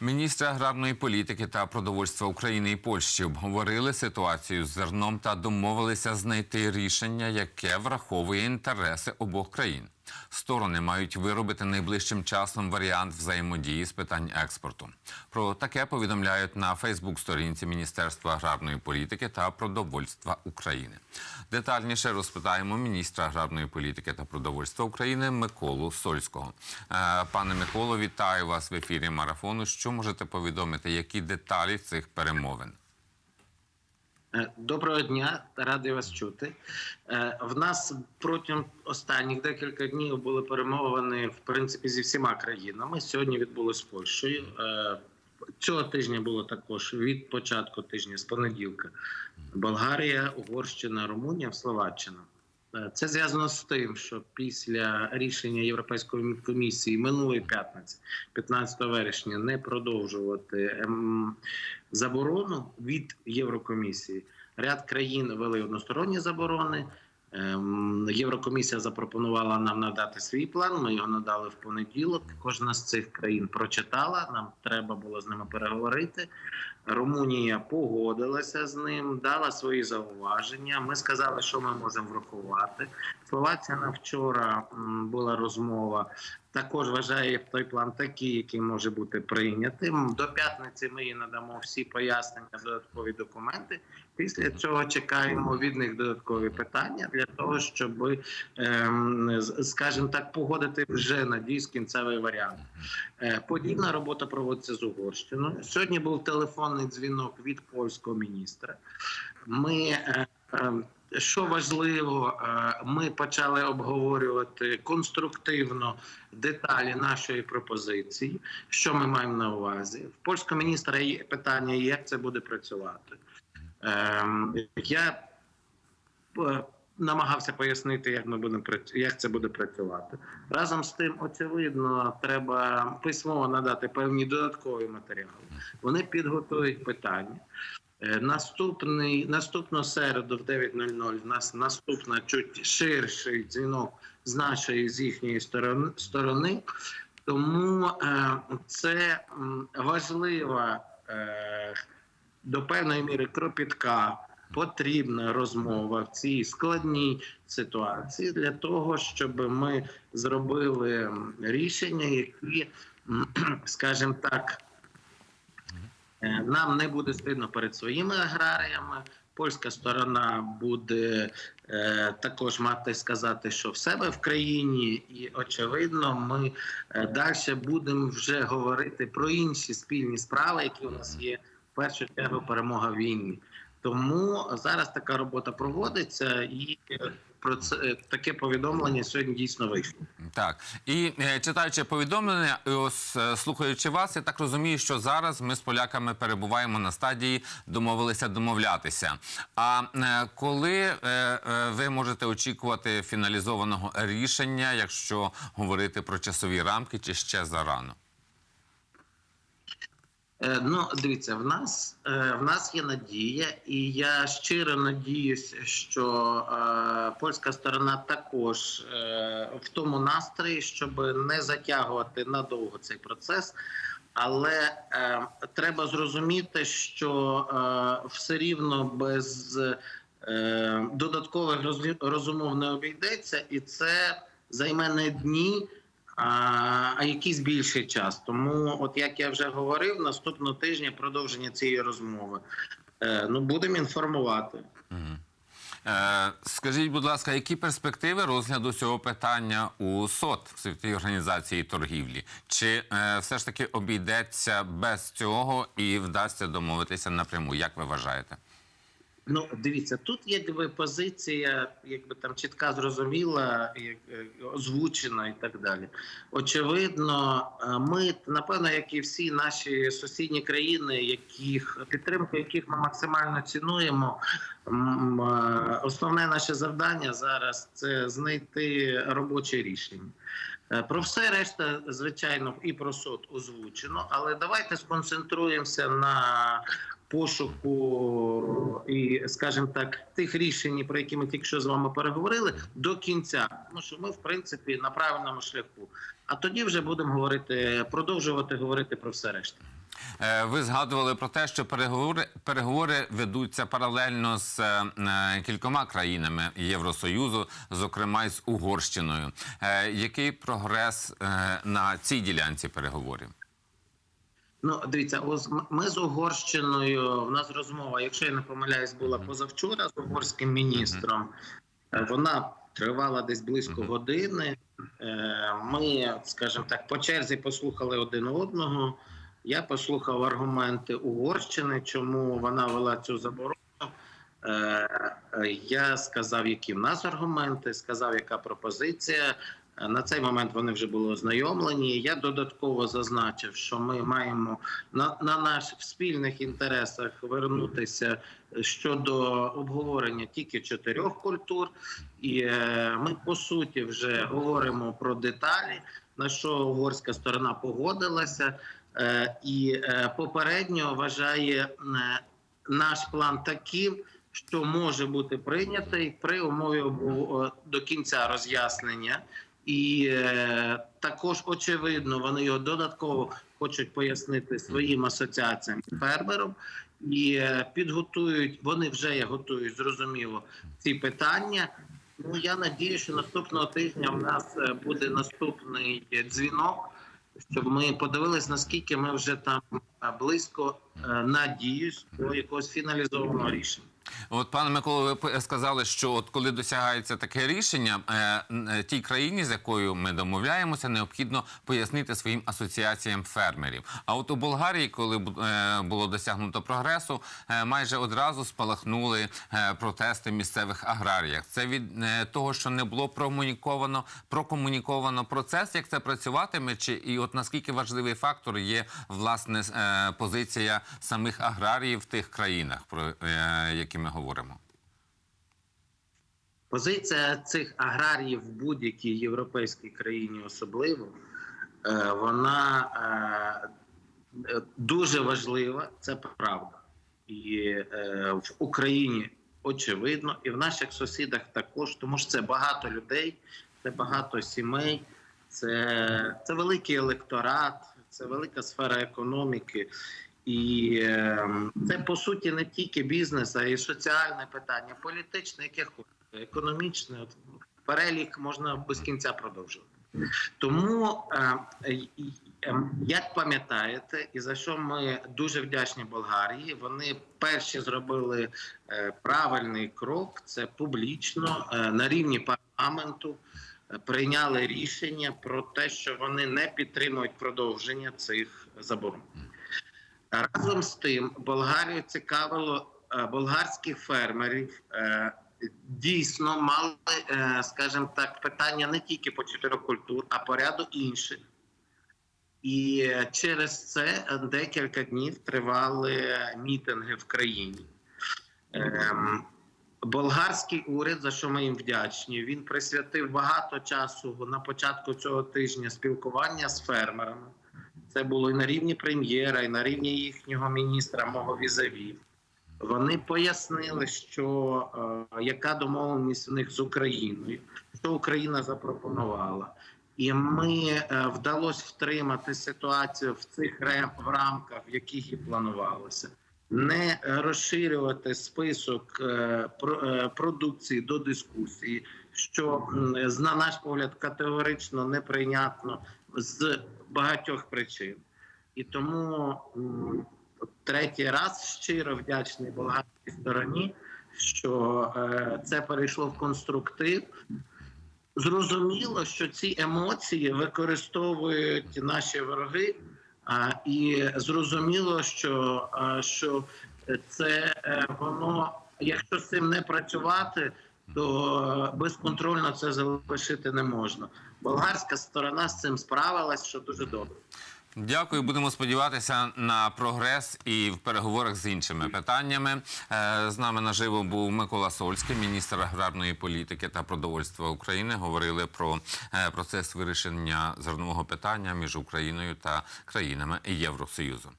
Міністри аграрної політики та продовольства України і Польщі обговорили ситуацію з зерном та домовилися знайти рішення, яке враховує інтереси обох країн. Сторони мають виробити найближчим часом варіант взаємодії з питань експорту. Про таке повідомляють на Фейсбук-сторінці Міністерства аграрної політики та продовольства України. Детальніше розпитаємо міністра аграрної політики та продовольства України Миколу Сольського. Е, Пане Миколо, вітаю вас в ефірі марафону. Що можете повідомити, які деталі цих перемовин? Е, Доброго дня, радий вас чути. Е, В нас протягом останніх декілька днів були перемовини в принципі зі всіма країнами. Сьогодні відбулось з Польщею. Е, Цього тижня було також від початку тижня з понеділка. Болгарія, Угорщина, Румунія, Словаччина. Е, Це зв'язано з тим, що після рішення Європейської комісії минулої п'ятниці, 15 вересня, не продовжувати ем, заборону від Єврокомісії. Ряд країн вели односторонні заборони. Ем, Єврокомісія запропонувала нам надати свій план. Ми його надали в понеділок. Кожна з цих країн прочитала. Нам треба було з ними переговорити. Румунія погодилася з ним, дала свої зауваження. Ми сказали, що ми можемо врахувати. Словаччина вчора була розмова. Також вважає той план такий, який може бути прийнятим. До п'ятниці ми їй надамо всі пояснення, додаткові документи. Після цього чекаємо від них додаткові питання для того, щоб, ем, скажімо так, погодити вже надіюсь кінцевий варіант. Е, Подібна робота проводиться з Угорщиною. Сьогодні був телефонний дзвінок від польського міністра. Ми е, е, що важливо, е, ми почали обговорювати конструктивно деталі нашої пропозиції. Що ми маємо на увазі? В польського міністра є питання, як це буде працювати. Ем, Я е, намагався пояснити, як ми будемо як це буде працювати. Разом з тим, очевидно, треба письмово надати певні додаткові матеріали. Вони підготують питання. Е, Наступний наступну середу в 9.00 в нас наступна чуть ширший дзвінок з нашої з їхньої сторони. Тому е, це важлива е, до певної міри кропітка. Потрібна розмова в цій складній ситуації для того, щоб ми зробили рішення, які, скажімо так, Нам не буде стидно перед своїми аграріями. Польська сторона буде е, також мати сказати, що в себе в країні, і очевидно, ми е, далі будемо вже говорити про інші спільні справи, які у нас є в першу чергу перемога в війні. Тому зараз така робота проводиться, і е, про це е, таке повідомлення сьогодні дійсно вийшло. Так і е, читаючи повідомлення, і ось е, слухаючи вас, я так розумію, що зараз ми з поляками перебуваємо на стадії домовилися домовлятися. А е, коли ви можете очікувати фіналізованого рішення, якщо говорити про часові рамки, чи ще зарано? Е, Ну, дивіться, в нас е, в нас є надія, і я щиро надіюся, що е, польська сторона також е, в тому настрої, щоб не затягувати надовго цей процес. Але е, треба зрозуміти, що е, все рівно без додаткових розумов не обійдеться, і це займе не дні, а, якийсь більший час. Тому, от як я вже говорив, наступного тижня продовження цієї розмови. Е, ну будемо інформувати. Е, скажіть, будь ласка, які перспективи розгляду цього питання у СОТ Світовій організації торгівлі? Чи е, все ж таки обійдеться без цього і вдасться домовитися напряму? Як ви вважаєте? Ну, дивіться, тут якби позиція, якби там чітка, зрозуміла, як, е, озвучена і так далі. Очевидно, е, ми напевно, як і всі наші сусідні країни, яких підтримку яких ми максимально цінуємо. е, Основне наше завдання зараз це знайти робоче рішення. Про все решта, звичайно, і про суд озвучено, але давайте сконцентруємося на пошуку і, скажімо так, тих рішень, про які ми тільки що з вами переговорили, до кінця. Тому що ми, в принципі, на правильному шляху. А тоді вже будемо говорити, продовжувати говорити про все решта. Е, Ви згадували про те, що переговори переговори ведуться паралельно з е, кількома країнами Євросоюзу, зокрема з Угорщиною. Е, Який прогрес на цій ділянці переговорів? Ну, дивіться, ми з Угорщиною. В нас розмова, якщо я не помиляюсь, була позавчора з угорським міністром. Е, Вона тривала десь близько години. Е, Ми, скажімо так, по черзі послухали один одного. Я послухав аргументи Угорщини, чому вона вела цю заборону. Е, Я сказав, які в нас аргументи, сказав, яка пропозиція. Е, На цей момент вони вже були ознайомлені. Я додатково зазначив, що ми маємо на, на наших спільних інтересах вернутися щодо обговорення тільки чотирьох культур, і е, ми по суті вже говоримо про деталі, на що угорська сторона погодилася, е, і е, попередньо вважає е, наш план таким. Що може бути прийнятий при умові до кінця роз'яснення, і е, також очевидно, вони його додатково хочуть пояснити своїм асоціаціям фермерам і е, підготують. Вони вже готують зрозуміло ці питання. Ну я надію, що наступного тижня в нас е, буде наступний дзвінок, щоб ми подивились, наскільки ми вже там е, близько е, надіюсь до якогось фіналізованого рішення. От, пане Миколо, ви сказали, що от коли досягається таке рішення, е, е, тій країні, з якою ми домовляємося, необхідно пояснити своїм асоціаціям фермерів. А от у Болгарії, коли е, було досягнуто прогресу, е, майже одразу спалахнули е, протести місцевих аграріях. Це від е, того, що не було промуніковано, прокомуніковано процес, як це працюватиме, чи і от наскільки важливий фактор є власне е, позиція самих аграріїв в тих країнах, про е, які ми говоримо. Позиція цих аграріїв в будь-якій європейській країні особливо, е, вона е, дуже важлива, це правда. І е, в Україні очевидно, і в наших сусідах також, тому що це багато людей, це багато сімей, це, це великий електорат, це велика сфера економіки. І е, це по суті не тільки бізнес, а й соціальне питання, політичне, яке хочете, економічне. От, перелік можна без кінця продовжувати. Тому, е, е, е, як пам'ятаєте, і за що ми дуже вдячні Болгарії, вони перші зробили е, правильний крок. Це публічно е, на рівні парламенту е, прийняли рішення про те, що вони не підтримують продовження цих заборон. Разом з тим, Болгарію цікавило е, болгарських фермерів. е, Дійсно мали, е, скажімо так, питання не тільки по чотирьох культур, а по ряду інших. І через це декілька днів тривали мітинги в країні. Ем, Болгарський уряд, за що ми їм вдячні, він присвятив багато часу на початку цього тижня спілкування з фермерами. Це було і на рівні прем'єра, і на рівні їхнього міністра, мого візаві. Вони пояснили, що е, яка домовленість в них з Україною, що Україна запропонувала. І ми е, вдалося втримати ситуацію в цих рем- в рамках, в яких і планувалося. Не розширювати список е, про- е, продукції до дискусії, що на наш погляд категорично неприйнятно з багатьох причин. І тому третій раз щиро вдячний болгарській стороні, що е, це перейшло в конструктив. Зрозуміло, що ці емоції використовують наші вороги, і зрозуміло, що, а, що це е, воно, якщо з цим не працювати, то е, безконтрольно це залишити не можна. Болгарська сторона з цим справилась, що дуже добре. Дякую. Будемо сподіватися на прогрес і в переговорах з іншими питаннями. Е, З нами наживо був Микола Сольський, міністр аграрної політики та продовольства України. Говорили про е, процес вирішення зернового питання між Україною та країнами Євросоюзу.